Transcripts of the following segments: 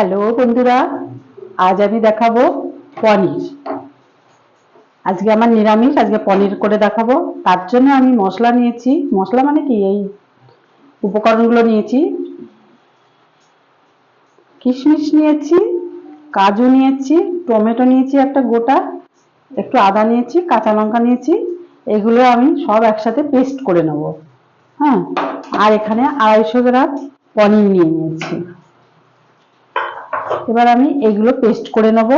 Hello বন্ধুরা, আজ আমি দেখাবো পনির। আজকে আমার নিরামিষ, আজকে পনির করে দেখাবো। তার জন্য আমি মশলা নিয়েছি। মশলা মানে কি? এই উপকরণগুলো নিয়েছি। কিশমিশ নিয়েছি, কাজু নিয়েছি, টমেটো নিয়েছি একটা গোটা, একটু আদা নিয়েছি, কাঁচা লঙ্কা নিয়েছি। এগুলো আমি সব একসাথে পেস্ট করে নেব। হ্যাঁ আর এখানে আড়াইশো গ্রাম পনির নিয়ে নিয়েছি। এবার আমি এগুলো পেস্ট করে নেব।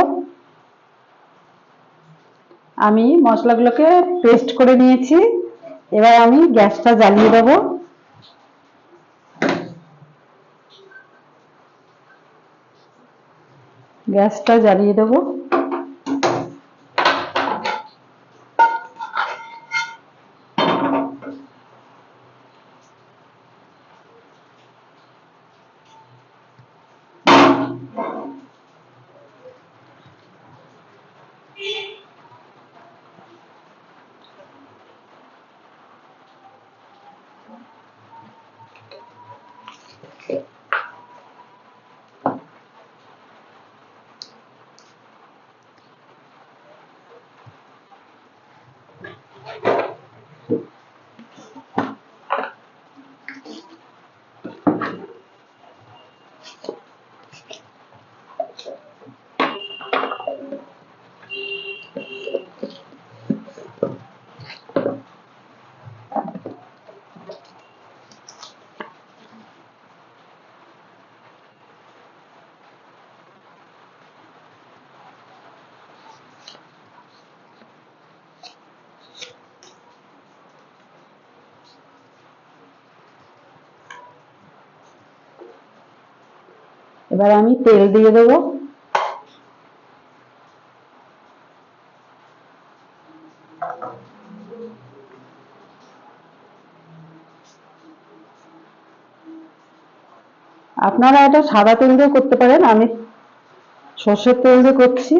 আমি মশলাগুলোকে পেস্ট করে নিয়েছি। এবার আমি গ্যাসটা জ্বালিয়ে দেব। গ্যাসটা জ্বালিয়ে দেব। এবার আমি তেল দিয়ে দেবো। আপনারা এটা সাদা তেল দিয়ে করতে পারেন, আমি সর্ষের তেল দিয়ে করছি।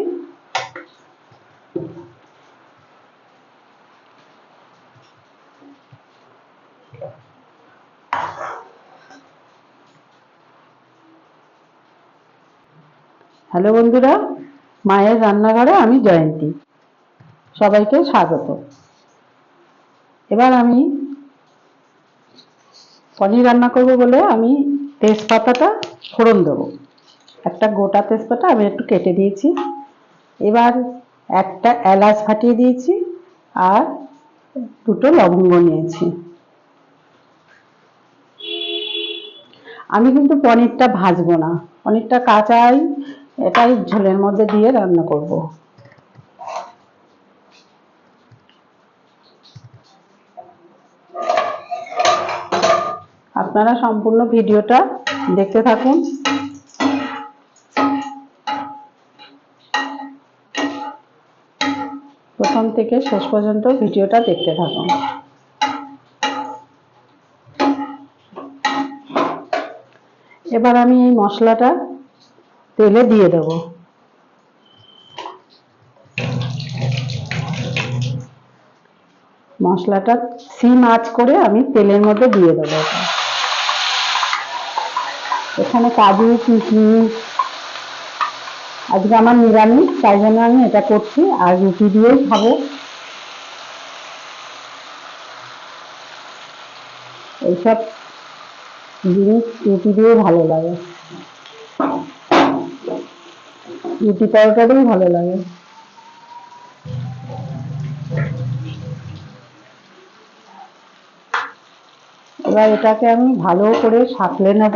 হ্যালো বন্ধুরা, মায়ের রান্নাঘরে আমি জয়ন্তী। সবাইকে স্বাগত। এবার আমি পনির রান্না করব বলে আমি তেজপাতাটা ফোড়ন দেবো। একটা গোটা তেজপাতা আমি একটু কেটে দিয়েছি। এবার একটা এলাচ ফাটিয়ে দিয়েছি আর দুটো লবঙ্গ নিয়েছি। আমি কিন্তু পনিরটা ভাজবো না। পনিরটা কাঁচাই এটাই ঝোলের মধ্যে দিয়ে রান্না করব। আপনারা সম্পূর্ণ ভিডিওটা দেখতে থাকুন। প্রথম থেকে শেষ পর্যন্ত ভিডিওটা দেখতে থাকুন। এবার আমি এই মশলাটা তেলে দিয়ে দেব। মশলাটা সিম আঁচ করে আমি তেলের মধ্যে দিয়ে দেবো। এখানে কাজু, কিশমিশ, আজকে আমার নিরামিষ, তাই জন্য আমি এটা করছি, আর রুটি দিয়েই খাব। এইসব জিনিস রুটি দিয়ে ভালো লাগে। রুটি তরকারিও ভালো লাগে। এবার এটাকে আমি ভালো করে সাঁতলে নেব।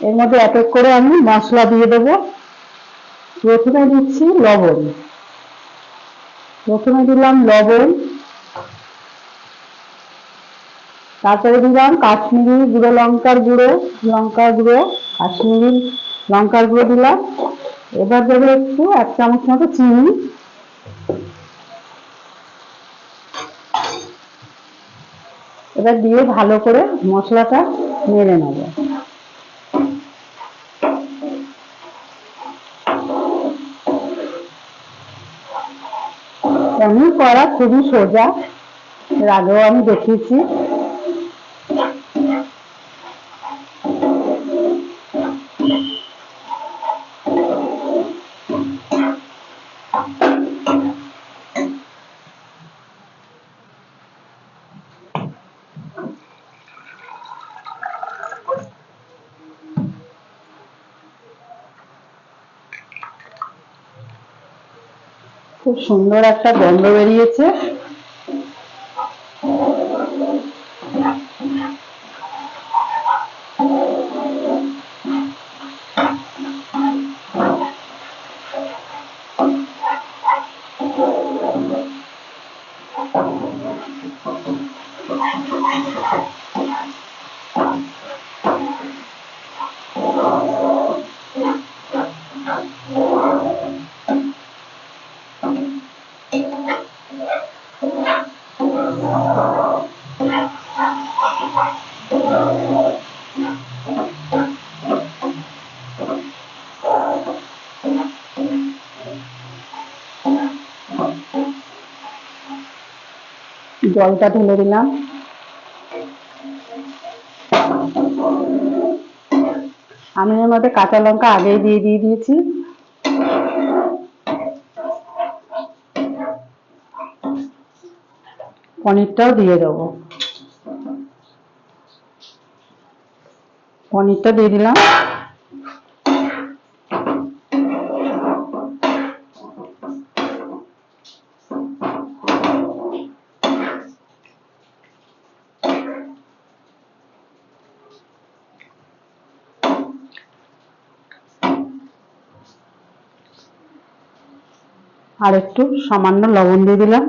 এর মধ্যে এক এক করে আমি মশলা দিয়ে দেব। প্রথমে দিচ্ছি লবণ। প্রথমে দিলাম লবণ। তারপরে দিলাম কাশ্মীরি গুঁড়ো, লঙ্কার গুঁড়ো লঙ্কার গুঁড়ো, কাশ্মীরি লঙ্কার গুঁড়ো দিলাম। এবার দেবো একটু এক চামচ মতো চিনি। এবার দিয়ে ভালো করে মশলাটা নেড়ে নেব। পনির করা খুবই সোজা। এর আগেও আমি দেখিয়েছি। খুব সুন্দর একটা গন্ধ বেরিয়েছে। জলটা ঢেলে দিলাম। আমি এর মধ্যে কাঁচা লঙ্কা আগেই দিয়ে দিয়ে দিয়েছি। পনিরটাও দিয়ে দেবো। পনিরটা দিয়ে দিলাম। আর একটু সামান্য লবণ দিয়ে দিলাম।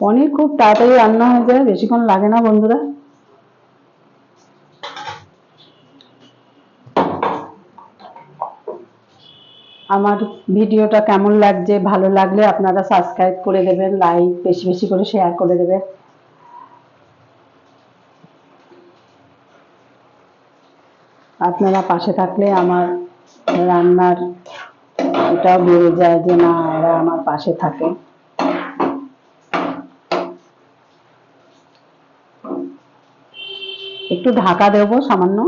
পনির খুব তাড়াতাড়ি রান্না হয়ে যায়, বেশিক্ষণ লাগে না বন্ধুরা। আমার ভিডিওটা কেমন লাগছে, ভালো লাগলে আপনারা সাবস্ক্রাইব করে দেবেন লাইক বেশি বেশি করে শেয়ার করে দেবেন। আপনারা পাশে থাকলে আমার রান্নার এটাও বেড়ে যায় যে না, এরা আমার পাশে থাকে। একটু ঢাকা দেব সামান্য।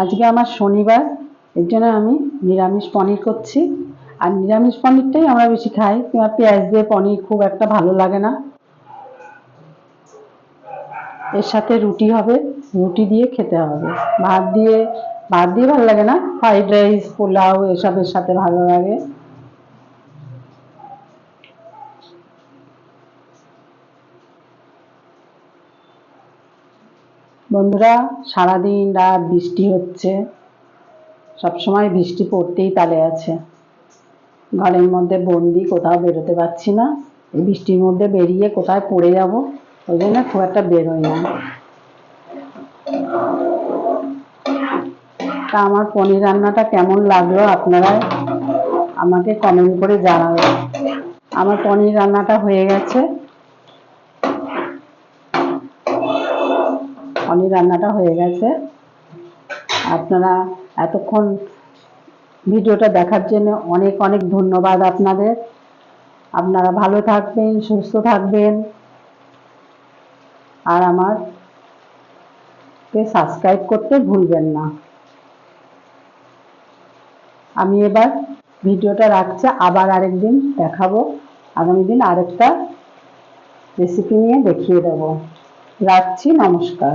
আজকে আমার শনিবার, এর জন্য আমি নিরামিষ পনির করছি। আর নিরামিষ পনিরটাই আমরা বেশি খাই। কিংবা পেঁয়াজ দিয়ে পনির খুব একটা ভালো লাগে না। এর সাথে রুটি হবে। রুটি দিয়ে খেতে হবে। ভাত দিয়ে ভাত দিয়ে ভালো লাগে না? ফ্রাইড রাইস, পোলাও এসবের সাথে ভালো লাগে। বন্ধুরা, সারাদিন রাত বৃষ্টি হচ্ছে। সবসময় বৃষ্টি পড়তেই তালে আছে। ঘরের মধ্যে বন্দি, কোথাও বেরোতে পারছি না। বৃষ্টির মধ্যে বেরিয়ে কোথায় পড়ে যাব? ওই জন্য খুব একটা বেরোই না তা আমার পনির রান্নাটা কেমন লাগল আপনারা আমাকে কমেন্ট করে জানাবেন। আমার পনির রান্নাটা হয়ে গেছে। পনির রান্নাটা হয়ে গেছে। আপনারা এতক্ষণ ভিডিওটা দেখার জন্য অনেক অনেক ধন্যবাদ আপনাদের। আপনারা ভালো থাকবেন, সুস্থ থাকবেন। আর আমার কে সাবস্ক্রাইব করতে ভুলবেন না। আমি এবার ভিডিওটা রাখছি, আবার আরেকদিন দেখাবো। আগামী দিন আরেকটা রেসিপি নিয়ে দেখিয়ে দেবো। রাখছি, নমস্কার।